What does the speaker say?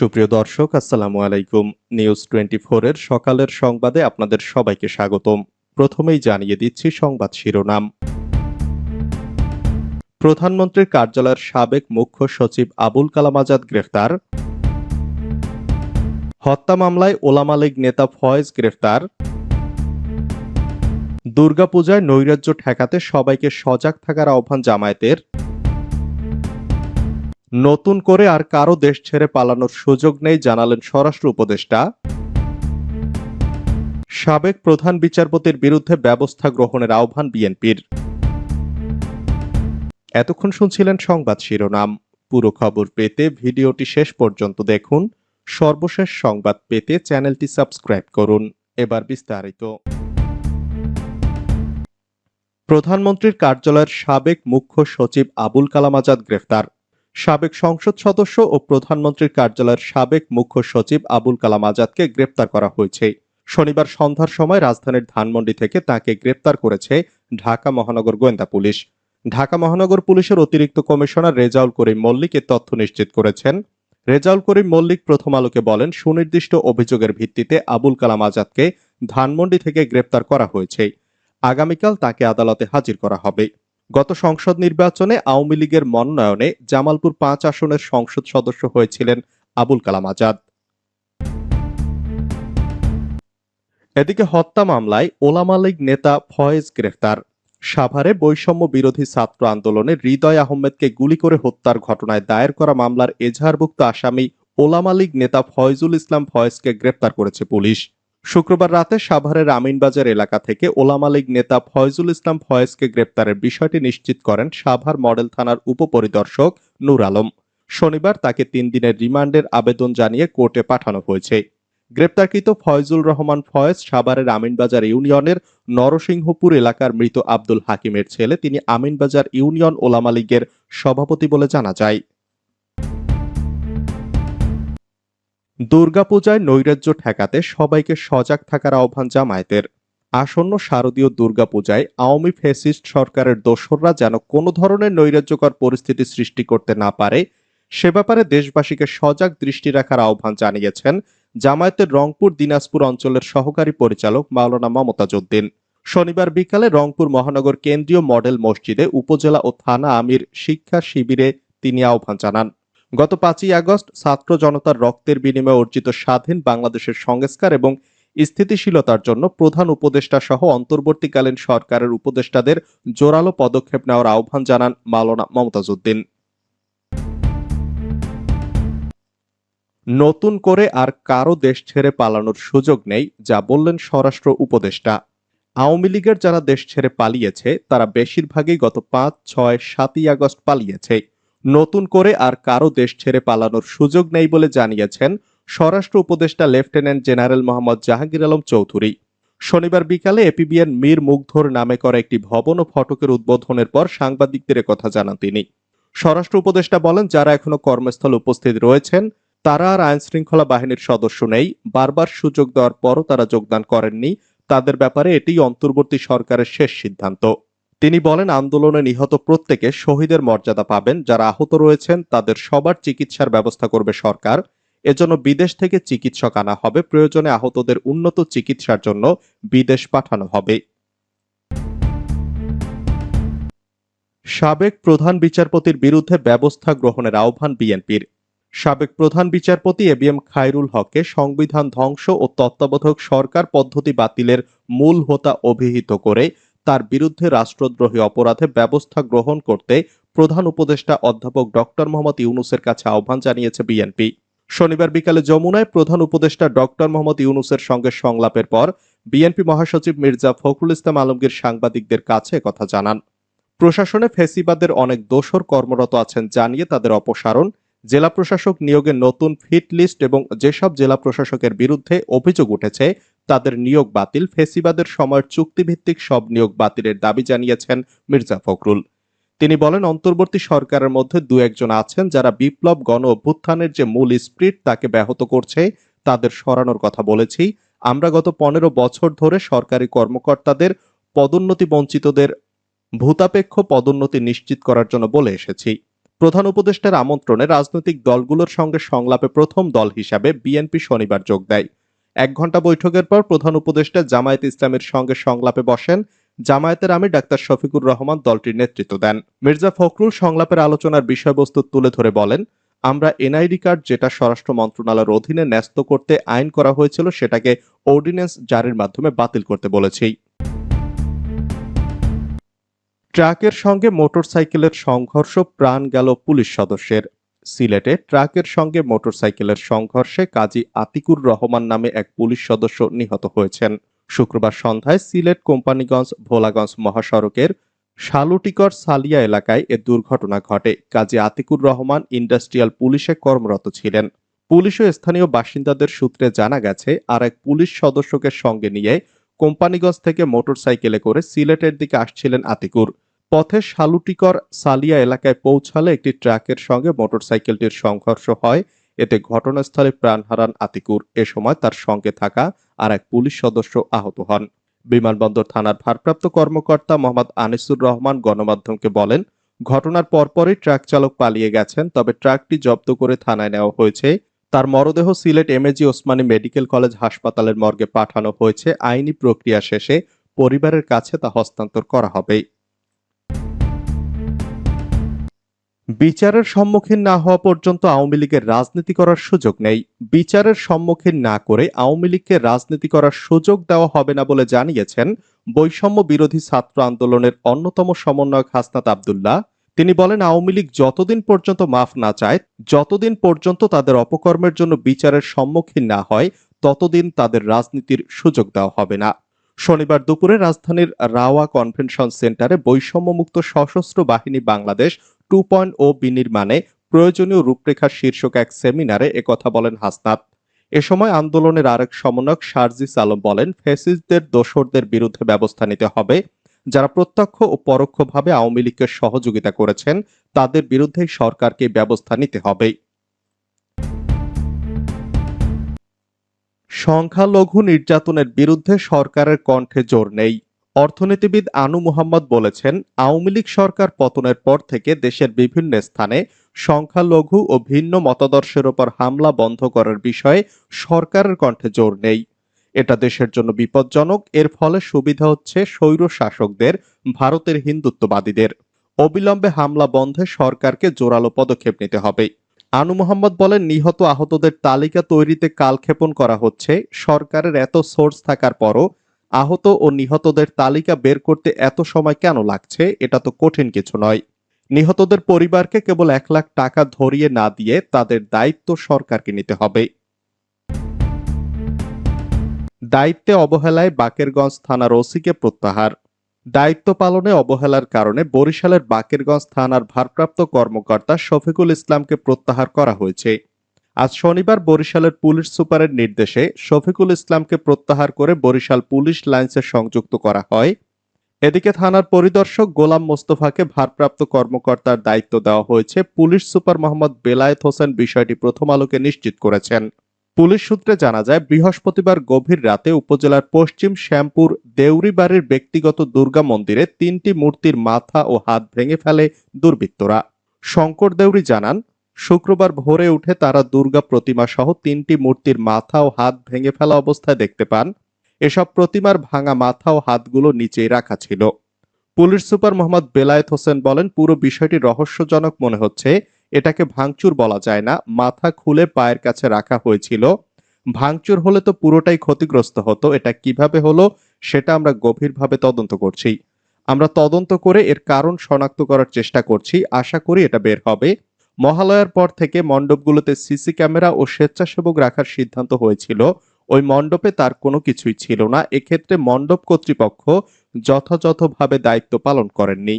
সুপ্রিয় দর্শক, আসসালামু আলাইকুম। নিউজ টোয়েন্টি এর সকালের সংবাদে আপনাদের সবাইকে স্বাগতম। প্রথমেই জানিয়ে দিচ্ছি সংবাদ শিরোনাম। প্রধানমন্ত্রীর কার্যালয়ের সাবেক মুখ্য সচিব আবুল কালাম আজাদ গ্রেফতার। হত্যা মামলায় ওলামা লীগ নেতা ফয়েজ গ্রেফতার। দুর্গাপূজায় নৈরাজ্য ঠেকাতে সবাইকে সজাগ থাকার আহ্বান জামায়াতের। নতুন করে আর কারও দেশ ছেড়ে পালানোর সুযোগ নেই জানালেন স্বরাষ্ট্র উপদেষ্টা। সাবেক প্রধান বিচারপতির বিরুদ্ধে ব্যবস্থা গ্রহণের আহ্বান বিএনপির। এতক্ষণ শুনছিলেন সংবাদ শিরোনাম। পুরো খবর পেতে ভিডিওটি শেষ পর্যন্ত দেখুন। সর্বশেষ সংবাদ পেতে চ্যানেলটি সাবস্ক্রাইব করুন। এবার বিস্তারিত। প্রধানমন্ত্রীর কার্যালয়ের সাবেক মুখ্য সচিব আবুল কালাম আজাদ গ্রেফতার। সাবেক সংসদ সদস্য ও প্রধানমন্ত্রীর কার্যালয়ের সাবেক মুখ্য সচিব আবুল কালাম আজাদকে গ্রেপ্তার করা হয়েছে। শনিবার সন্ধ্যার সময় রাজধানীর ধানমন্ডি থেকে তাকে গ্রেপ্তার করেছে ঢাকা মহানগর গোয়েন্দা পুলিশ। ঢাকা মহানগর পুলিশের অতিরিক্ত কমিশনার রেজাউল করিম মল্লিক এ তথ্য নিশ্চিত করেছেন। রেজাউল করিম মল্লিক প্রথম আলোকে বলেন, সুনির্দিষ্ট অভিযোগের ভিত্তিতে আবুল কালাম আজাদকে ধানমন্ডি থেকে গ্রেপ্তার করা হয়েছে। আগামীকাল তাকে আদালতে হাজির করা হবে। গত সংসদ নির্বাচনে আওয়ামী লীগের মনোনয়নে জামালপুর পাঁচ আসনের সংসদ সদস্য হয়েছিলেন আবুল কালাম আজাদ। এদিকে হত্যা মামলায় ওলামা লীগ নেতা ফয়েজ গ্রেফতার। সাভারে বৈষম্য বিরোধী ছাত্র আন্দোলনে হৃদয় আহমেদকে গুলি করে হত্যার ঘটনায় দায়ের করা মামলার এজাহারভুক্ত আসামি ওলামা লীগ নেতা ফয়জুল ইসলাম ফয়েজকে গ্রেপ্তার করেছে পুলিশ। শুক্রবার রাতে সাভারের আমিনবাজার এলাকা থেকে ওলামা লীগ নেতা ফয়জুল ইসলাম ফয়েজকে গ্রেপ্তারের বিষয়টি নিশ্চিত করেন সাভার মডেল থানার উপপরিদর্শক নূর আলম। শনিবার তাকে তিন দিনের রিমান্ডের আবেদন জানিয়ে কোর্টে পাঠানো হয়েছে। গ্রেপ্তারকৃত ফয়জুল রহমান ফয়েজ সাভারের আমিনবাজার ইউনিয়নের নরসিংহপুর এলাকার মৃত আব্দুল হাকিমের ছেলে। তিনি আমিনবাজার ইউনিয়ন ওলামা লীগের সভাপতি বলে জানা যায়। দুর্গাপূজায় নৈরাজ্য ঠেকাতে সবাইকে সজাগ থাকার আহ্বান জামায়াতের। আসন্ন শারদীয় দুর্গাপূজায় আওয়ামী ফেসিস্ট সরকারের দোসররা যেন কোনো ধরনের নৈরাজ্যকর পরিস্থিতি সৃষ্টি করতে না পারে, সে ব্যাপারে দেশবাসীকে সজাগ দৃষ্টি রাখার আহ্বান জানিয়েছেন জামায়াতের রংপুর দিনাজপুর অঞ্চলের সহকারী পরিচালক মাওলানা মমতাজ উদ্দিন শনিবার বিকালে রংপুর মহানগর কেন্দ্রীয় মডেল মসজিদে উপজেলা ও থানা আমির শিক্ষা শিবিরে তিনি আহ্বান জানান। গত পাঁচই আগস্ট ছাত্র জনতার রক্তের বিনিময়ে অর্জিত স্বাধীন বাংলাদেশের সংস্কার এবং স্থিতিশীলতার জন্য প্রধান উপদেষ্টা সহ অন্তর্বর্তীকালীন সরকারের উপদেষ্টাদের জোরালো পদক্ষেপ নেওয়ার আহ্বান জানান মাওলানা মমতাজ উদ্দিন নতুন করে আর কারও দেশ ছেড়ে পালানোর সুযোগ নেই, যা বললেন স্বরাষ্ট্র উপদেষ্টা। আওয়ামী লীগের যারা দেশ ছেড়ে পালিয়েছে, তারা বেশিরভাগই গত পাঁচ, ছয়, সাতই আগস্ট পালিয়েছে। নতুন করে আর কারও দেশ ছেড়ে পালানোর সুযোগ নেই বলে জানিয়েছেন স্বরাষ্ট্র উপদেষ্টা লেফটেন্যান্ট জেনারেল মোহাম্মদ জাহাঙ্গীর আলম চৌধুরী। শনিবার বিকালে এপিবিএন মীর মুগ্ধর নামে করা একটি ভবন ও ফটকের উদ্বোধনের পর সাংবাদিকদের কথা জানান তিনি। স্বরাষ্ট্র উপদেষ্টা বলেন, যারা এখনও কর্মস্থল উপস্থিত রয়েছেন, তারা আর আইন শৃঙ্খলা বাহিনীর সদস্য নেই। বারবার সুযোগ দেওয়ার পরও তারা যোগদান করেননি। তাদের ব্যাপারে এটি অন্তর্বর্তী সরকারের শেষ সিদ্ধান্ত। তিনি বলেন, আন্দোলনে নিহত প্রত্যেকে শহীদের মর্যাদা পাবেন। যারা আহত রয়েছেন, তাদের সবার চিকিৎসার ব্যবস্থা করবে সরকার। এজন্য বিদেশ থেকে চিকিৎসক আনা হবে। প্রয়োজনে আহতদের উন্নত চিকিৎসার জন্য বিদেশ পাঠানো হবে। সাবেক প্রধান বিচারপতির বিরুদ্ধে ব্যবস্থা গ্রহণের আহ্বান বিএনপির। সাবেক প্রধান বিচারপতি এ বি এম খায়রুল হককে সংবিধান ধ্বংস ও তত্ত্বাবধায়ক সরকার পদ্ধতি বাতিলের মূল হোতা অভিহিত করে তার বিরুদ্ধে রাষ্ট্রদ্রোহী অপরাধে ব্যবস্থা গ্রহণ করতে প্রধান উপদেষ্টা অধ্যাপক ডক্টর মোহাম্মদ ইউনুসের কাছে আহ্বান জানিয়েছে বিএনপি। শনিবার বিকালে যমুনায় প্রধান উপদেষ্টা ডক্টর মোহাম্মদ ইউনুসের সঙ্গে সংলাপের পর বিএনপি মহাসচিব মির্জা ফখরুল ইসলাম আলমগীর সাংবাদিকদের কাছে কথা জানান। প্রশাসনে ফেসিবাদের অনেক দোসর কর্মরত আছেন জানিয়ে তাদের অপসারণ, জেলা প্রশাসক নিয়োগের নতুন ফিট লিস্ট এবং যেসব জেলা প্রশাসকের বিরুদ্ধে অভিযোগ উঠেছে তাদের নিয়োগ বাতিল। ফেসিবাদের সময়ের চুক্তিভিত্তিক সব নিয়োগ বাতিলের দাবি জানিয়েছেন মির্জা ফখরুল। তিনি বলেন, অন্তর্বর্তী সরকারের মধ্যে দু একজন আছেন যারা বিপ্লব গণ অভ্যুত্থানের যে মূল স্প্রিট তাকে ব্যাহত করছে, তাদের সরানোর কথা বলেছি। আমরা গত পনেরো বছর ধরে সরকারি কর্মকর্তাদের, পদোন্নতি বঞ্চিতদের, ভূতাপেক্ষ পদোন্নতি নিশ্চিত করার জন্য বলে এসেছি। প্রধান উপদেষ্টার আমন্ত্রণে রাজনৈতিক দলগুলোর সঙ্গে সংলাপে প্রথম দল হিসাবে বিএনপি শনিবার যোগ দেয়। এক ঘণ্টা বৈঠকের পর প্রধান উপদেষ্টা জামায়াত ইসলামের সঙ্গে সংলাপে বসেন। জামায়াতের আমির ডাক্তার শফিকুর রহমান দলটির নেতৃত্ব দেন। মির্জা ফখরুল সংলাপের আলোচনার বিষয়বস্তু তুলে ধরে বলেন, আমরা এনআইডি কার্ড যেটা স্বরাষ্ট্র মন্ত্রণালয়ের অধীনে ন্যস্ত করতে আইন করা হয়েছিল সেটাকে অর্ডিন্যান্স জারির মাধ্যমে বাতিল করতে বলেছি। ট্রাকের সঙ্গে মোটরসাইকেলের সংঘর্ষ প্রাণ গেল পুলিশ সদস্যের। সিলেটে ট্রাকের সঙ্গে মোটরসাইকেলের সংঘর্ষে কাজী আতিকুর রহমান নামে এক পুলিশ সদস্য নিহত হয়েছেন। শুক্রবার সন্ধ্যায় সিলেট কোম্পানিগঞ্জ ভোলাগঞ্জ মহাসড়কের শালুটিকর সালিয়া এলাকায় এ দুর্ঘটনা ঘটে। কাজী আতিকুর রহমান ইন্ডাস্ট্রিয়াল পুলিশে কর্মরত ছিলেন। পুলিশ ও স্থানীয় বাসিন্দাদের সূত্রে জানা গেছে, আর এক পুলিশ সদস্যকে সঙ্গে নিয়ে কোম্পানিগঞ্জ থেকে মোটরসাইকেলে করে সিলেটের দিকে আসছিলেন আতিকুর। পথে শালুটিকর সালিয়া এলাকায় পৌঁছালে একটি ট্রাকের সঙ্গে মোটরসাইকেলটির সংঘর্ষ হয়। এতে ঘটনাস্থলে প্রাণ হারান আতিকুর। এ সময় তার সঙ্গে থাকা আর এক পুলিশ সদস্য আহত হন। বিমানবন্দর থানার ভারপ্রাপ্ত কর্মকর্তা মোহাম্মদ আনিসুর রহমান গণমাধ্যমকে বলেন, ঘটনার পরপরই ট্রাক চালক পালিয়ে গেছেন, তবে ট্রাকটি জব্দ করে থানায় নেওয়া হয়েছে। তার মরদেহ Sylhet MAG Osmani medical college হাসপাতালের মর্গে পাঠানো হয়েছে। আইনি প্রক্রিয়া শেষে পরিবারের কাছে তা হস্তান্তর করা হবে। বিচারের সম্মুখীন না হওয়া পর্যন্ত আওয়ামী লীগের রাজনীতি করার সুযোগ নেই। বিচারের সম্মুখীন না করে আওয়ামী লীগকে রাজনীতি করার সুযোগ দেওয়া হবে না বলে জানিয়েছেন বৈষম্য বিরোধী ছাত্র আন্দোলনের অন্যতম সমন্বয়ক হাসনাত আবদুল্লাহ। তিনি বলেন, আওয়ামী লীগ যতদিন পর্যন্ত মাফ না চায়, যতদিন পর্যন্ত তাদের অপকর্মের জন্য বিচারের সম্মুখীন না হয়, ততদিন তাদের রাজনীতির সুযোগ দেওয়া হবে না। শনিবার দুপুরে রাজধানীর রাওয়া কনভেনশন সেন্টারে বৈষম্যমুক্ত সশস্ত্র বাহিনী বাংলাদেশ টু পয়েন্ট ও বিনির্মাণে প্রয়োজনীয় রূপরেখা শীর্ষক এক সেমিনারে একথা বলেন হাসনাত। এ সময় আন্দোলনের আরেক সমন্বয়ক শারজিস আলম বলেন ফেসিসদের দোসরদের বিরুদ্ধে ব্যবস্থা নিতে হবে। যারা প্রত্যক্ষ ও পরোক্ষভাবে আওয়ামী লীগকে সহযোগিতা করেছেন, তাদের বিরুদ্ধে সরকারকে ব্যবস্থা নিতে হবে। সংখ্যালঘু নির্যাতনের বিরুদ্ধে সরকারের কণ্ঠে জোর নেই। অর্থনীতিবিদ আনু মোহাম্মদ বলেছেন, আওয়ামী লীগ সরকার পতনের পর থেকে দেশের বিভিন্ন স্থানে সংখ্যালঘু ও ভিন্ন মতাদর্শের ওপর হামলা বন্ধ করার বিষয়ে সরকারের কণ্ঠে জোর নেই। এটা দেশের জন্য বিপজ্জনক, এর ফলে সুবিধা হচ্ছে স্বৈর শাসকদের, ভারতের হিন্দুত্ববাদীদের। অবিলম্বে হামলা বন্ধে সরকারকে জোরালো পদক্ষেপ নিতে হবে। আনু মোহাম্মদ বলেন, নিহত আহতদের তালিকা তৈরিতে কালক্ষেপণ করা হচ্ছে, সরকারের এত সোর্স থাকার পরও আহত ও নিহতদের তালিকা বের করতে এত সময় কেন লাগছে, এটা তো কঠিন কিছু নয়। নিহতদের পরিবারকে কেবল এক লাখ টাকা ধরিয়ে না দিয়ে তাদের দায়িত্ব সরকারকে নিতে হবে। দায়িত্বে অবহেলায় বাকেরগঞ্জ থানার ওসিকে প্রত্যাহার। দায়িত্ব পালনে অবহেলার কারণে বরিশালের বাকেরগঞ্জ থানার ভারপ্রাপ্ত কর্মকর্তা শফিকুল ইসলামকে প্রত্যাহার করা হয়েছে। আজ শনিবার বরিশালের পুলিশ সুপারের নির্দেশে শফিকুল ইসলামকে প্রত্যাহার করে বরিশাল পুলিশ লাইন্সে সংযুক্ত করা হয়। এদিকে থানার পরিদর্শক গোলাম মোস্তফাকে ভারপ্রাপ্ত কর্মকর্তার দায়িত্ব দেওয়া হয়েছে। পুলিশ সুপার মোহাম্মদ বেলায়েত হোসেন বিষয়টি প্রথম আলোকে নিশ্চিত করেছেন। পুলিশ সূত্রে জানা যায়, বৃহস্পতিবার গভীর রাতে উপজেলার পশ্চিম শ্যামপুর দেউরিবাড়ির ব্যক্তিগত দুর্গা মন্দিরে তিনটি মূর্তির মাথা ও হাত ভেঙে ফেলে দুর্বৃত্তরা। শঙ্কর দেউরি জানান শুক্রবার ভোরে উঠে তারা দুর্গা প্রতিমা সহ তিনটি মূর্তির মাথা ও হাত ভেঙে ফেলা অবস্থায় দেখতে পান। এসব প্রতিমার ভাঙা মাথা ও হাতগুলো নিচেই রাখা ছিল। পুলিশ সুপার মোহাম্মদ বেলায়েত হোসেন বলেন, পুরো বিষয়টি রহস্যজনক মনে হচ্ছে। এটাকে ভাঙচুর বলা যায় না। মাথা খুলে পায়ের কাছে রাখা হয়েছিল। ভাঙচুর হলে তো পুরোটাই ক্ষতিগ্রস্ত হতো। এটা কীভাবে হলো সেটা আমরা গভীরভাবে তদন্ত করছি। আমরা তদন্ত করে এর কারণ শনাক্ত করার চেষ্টা করছি। আশা করি এটা বের হবে। মহালয়ার পর থেকে মণ্ডপগুলোতে সিসি ক্যামেরা ও স্বেচ্ছাসেবক রাখার সিদ্ধান্ত হয়েছিল। ওই মণ্ডপে তার কোনো কিছুই ছিল না। এক্ষেত্রে মণ্ডপ কর্তৃপক্ষ যথাযথভাবে দায়িত্ব পালন করেননি।